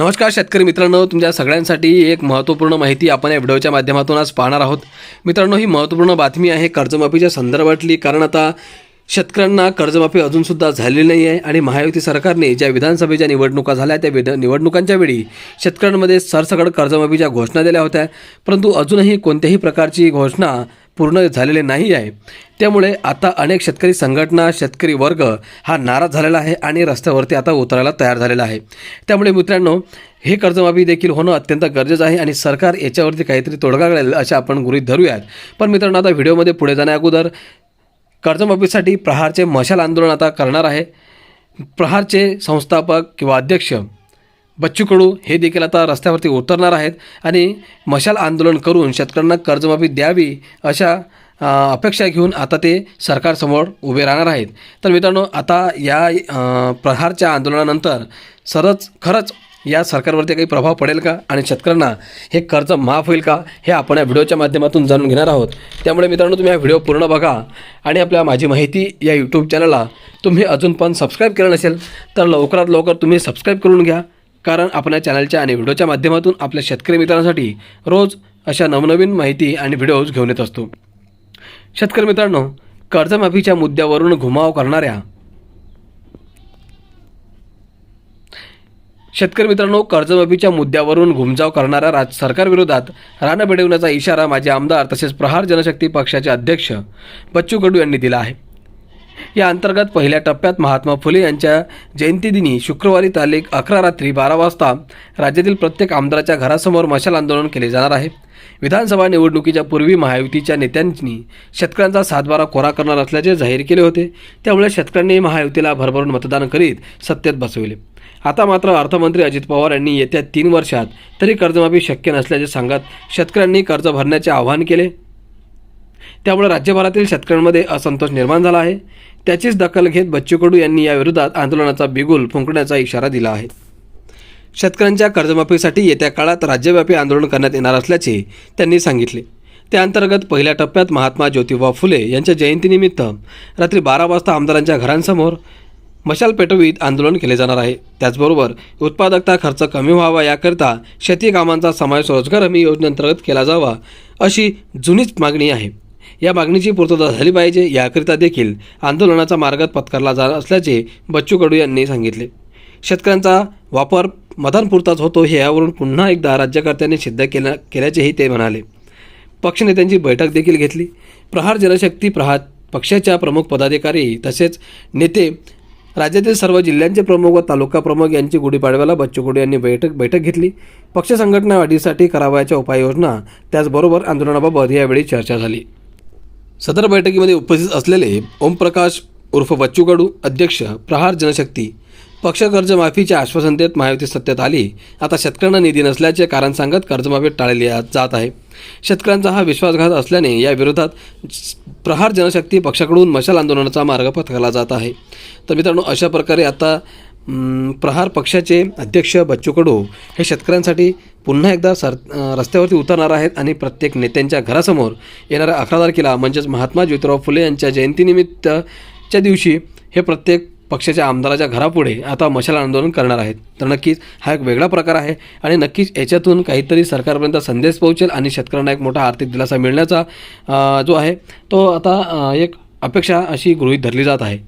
नमस्कार शेतकरी मित्रांनो तुमच्या सगळ्यांसाठी एक महत्त्वपूर्ण माहिती आपण या व्हिडिओच्या माध्यमातून आज पाहणार आहोत. मित्रांनो ही महत्त्वपूर्ण बातमी आहे कर्जमाफीच्या संदर्भातली. कारण आता शेतकऱ्यांना कर्जमाफी अजूनसुद्धा झालेली नाही आहे आणि महायुती सरकारने ज्या विधानसभेच्या निवडणुका झाल्या त्या विध निवडणुकांच्या वेळी शेतकऱ्यांमध्ये सरसकट कर्जमाफीच्या घोषणा दिल्या होत्या. परंतु अजूनही कोणत्याही प्रकारची घोषणा पूर्ण झालेली नाही आहे. त्यामुळे आता अनेक शेतकरी संघटना शेतकरी वर्ग हा नाराज झालेला आहे आणि रस्त्यावरती आता उतरायला तयार झालेला आहे. त्यामुळे मित्रांनो हे कर्जमाफी देखील होणं अत्यंत गरजेचं आहे आणि सरकार याच्यावरती काहीतरी तोडगा काढेल असे आपण गृहीत धरूयात. पण मित्रांनो आता व्हिडिओमध्ये पुढे जाण्या अगोदर कर्जमाफीसाठी प्रहारचे मशाल आंदोलन आता करणार आहे. प्रहारचे संस्थापक किंवा अध्यक्ष बच्चू कडू हे देखील आता रस्त्यावरती उतरणार आहेत आणि मशाल आंदोलन करून शेतकऱ्यांना कर्जमाफी द्यावी अशा अपेक्षा घेऊन आता ते सरकारसमोर उभे राहणार आहेत. तर मित्रांनो आता या प्रहारच्या आंदोलनानंतर सरच खरंच या सरकारवरती काही प्रभाव पडेल का? आणि शेतकऱ्यांना हे कर्ज माफ होईल का? हे आपण या व्हिडिओच्या माध्यमातून जाणून घेणार आहोत. त्यामुळे मित्रांनो तुम्ही हा व्हिडिओ पूर्ण बघा आणि आपल्या माझी माहिती या यूट्यूब चॅनलला तुम्ही अजून पण सबस्क्राईब केलं नसेल तर लवकरात लवकर तुम्ही सबस्क्राईब करून घ्या. कारण आपण या चॅनलच्या आणि व्हिडिओच्या माध्यमातून आपल्या शेतकरी मित्रांसाठी रोज अशा नवनवीन माहिती आणि व्हिडिओज घेऊन येत असतो. शेतकरी मित्रांनो कर्जमाफीच्या मुद्द्यावरून घुमाव करणाऱ्या शेतकरी मित्रांनो कर्जमाफीच्या मुद्द्यावरून घुमजाव करणाऱ्या राज सरकारविरोधात रानं मिळवण्याचा इशारा माजी आमदार तसेच प्रहार जनशक्ती पक्षाचे अध्यक्ष बच्चू कडू यांनी दिला आहे. या अंतर्गत पहिल्या टप्प्यात महात्मा फुले यांच्या जयंतीदिनी शुक्रवारी तारीख अकरा रात्री बारा वाजता राज्यातील प्रत्येक आमदाराच्या घरासमोर मशाल आंदोलन केले जाणार आहे. विधानसभा निवडणुकीच्या पूर्वी महायुतीच्या नेत्यांनी शेतकऱ्यांचा सातबारा कोरा करणार असल्याचे जाहीर केले होते. त्यामुळे शेतकऱ्यांनी महायुतीला भरभरून मतदान करीत सत्तेत बसविले. आता मात्र अर्थमंत्री अजित पवार यांनी येत्या तीन वर्षात तरी कर्जमाफी शक्य नसल्याचे सांगत शेतकऱ्यांनी कर्ज भरण्याचे आवाहन केले. त्यामुळे राज्यभरातील शेतकऱ्यांमध्ये असंतोष निर्माण झाला आहे. त्याचीच दखल घेत बच्चू कडू यांनी याविरोधात आंदोलनाचा बिगुल फुंकण्याचा इशारा दिला आहे. शेतकऱ्यांच्या कर्जमाफीसाठी येत्या काळात राज्यव्यापी आंदोलन करण्यात येणार असल्याचे त्यांनी सांगितले. त्याअंतर्गत पहिल्या टप्प्यात महात्मा ज्योतिबा फुले यांच्या जयंतीनिमित्त रात्री बारा वाजता आमदारांच्या घरांसमोर मशाल पेटवीत आंदोलन केले जाणार आहे. त्याचबरोबर उत्पादकता खर्च कमी व्हावा याकरिता शेती कामांचा समावेश रोजगार हमी योजनेअंतर्गत केला जावा अशी जुनीच मागणी आहे. या मागणीची पूर्तता झाली पाहिजे याकरिता देखील आंदोलनाचा मार्ग पत्करला जाणार असल्याचे बच्चू कडू यांनी सांगितले. शेतकऱ्यांचा वापर मतांपुरताच होतो हे यावरून पुन्हा एकदा राज्यकर्त्यांनी सिद्ध केल्या केल्याचेही ते म्हणाले. पक्षनेत्यांची बैठक देखील घेतली. प्रहार जनशक्ती प्रहार पक्षाच्या प्रमुख पदाधिकारी तसेच नेते राज्यातील सर्व जिल्ह्यांचे प्रमुख व तालुका प्रमुख यांची गुढीपाडव्याला बच्चू यांनी बैठक बैठक घेतली. पक्ष संघटना वाढीसाठी करावयाच्या उपाययोजना त्याचबरोबर आंदोलनाबाबत यावेळी चर्चा झाली. सदर बैठकीमध्ये उपस्थित असलेले ओमप्रकाश उर्फ बच्चू कडू अध्यक्ष प्रहार जनशक्ती पक्ष कर्जमाफीचे आश्वासन देत महायुती सत्तेत आली. आता शेतकऱ्यांना निधी नसल्याचे कारण सांगत कर्जमाफी टाळली जात आहे. शेतकऱ्यांचा हा विश्वासघात असल्याने या विरोधात प्रहार जनशक्ती पक्षाकडून मशाल आंदोलनाचा मार्ग पथकला जात आहे. तर मित्रांनो अशा प्रकारे आता प्रहार पक्षाचे अध्यक्ष बच्चू कडू हे शेतकऱ्यांसाठी पुन्हा एकदा सर रस्त्यावरती उतरणार आहेत आणि प्रत्येक नेत्यांच्या घरासमोर येणाऱ्या अकरा तारखेला म्हणजेच महात्मा ज्योतिराव फुले यांच्या जयंतीनिमित्तच्या दिवशी हे प्रत्येक पक्षाच्या आमदाराच्या घरापुढे आता मशाल आंदोलन करणार आहेत. तर नक्कीच हा एक वेगळा प्रकार आहे आणि नक्कीच याच्यातून काहीतरी सरकारपर्यंत संदेश पोहोचेल आणि शेतकऱ्यांना एक मोठा आर्थिक दिलासा मिळण्याचा जो आहे तो आता एक अपेक्षा अशी गृहीत धरली जात आहे.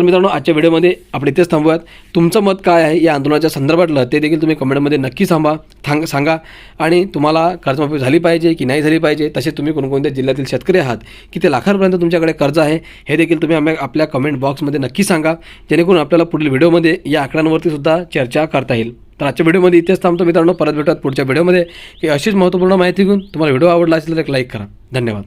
तर मित्रांनो आजच्या व्हिडिओमध्ये आपण इथेच थांबूयात. तुमचं मत काय आहे या आंदोलनाच्या संदर्भातलं ते देखील तुम्ही कमेंटमध्ये नक्की सांगा. थांग सांगा. आणि तुम्हाला कर्जमाफी झाली पाहिजे की नाही झाली पाहिजे तसे तुम्ही कोणकोणत्या जिल्ह्यातील शेतकरी आहात किती लाखांपर्यंत तुमच्याकडे कर्ज आहे हे देखील तुम्ही आम्ही आपल्या कमेंट बॉक्समध्ये नक्की सांगा. जेणेकरून आपल्याला पुढील व्हिडिओमध्ये या आकड्यांवरती सुद्धा चर्चा करता येईल. तर आजच्या व्हिडिओमध्ये इथेच थांबतो मित्रांनो. परत भेटत पुढच्या व्हिडिओमध्ये. की अशीच महत्त्वपूर्ण माहिती घेऊन तुम्हाला व्हिडिओ आवडला असेल तर एक लाईक करा. धन्यवाद.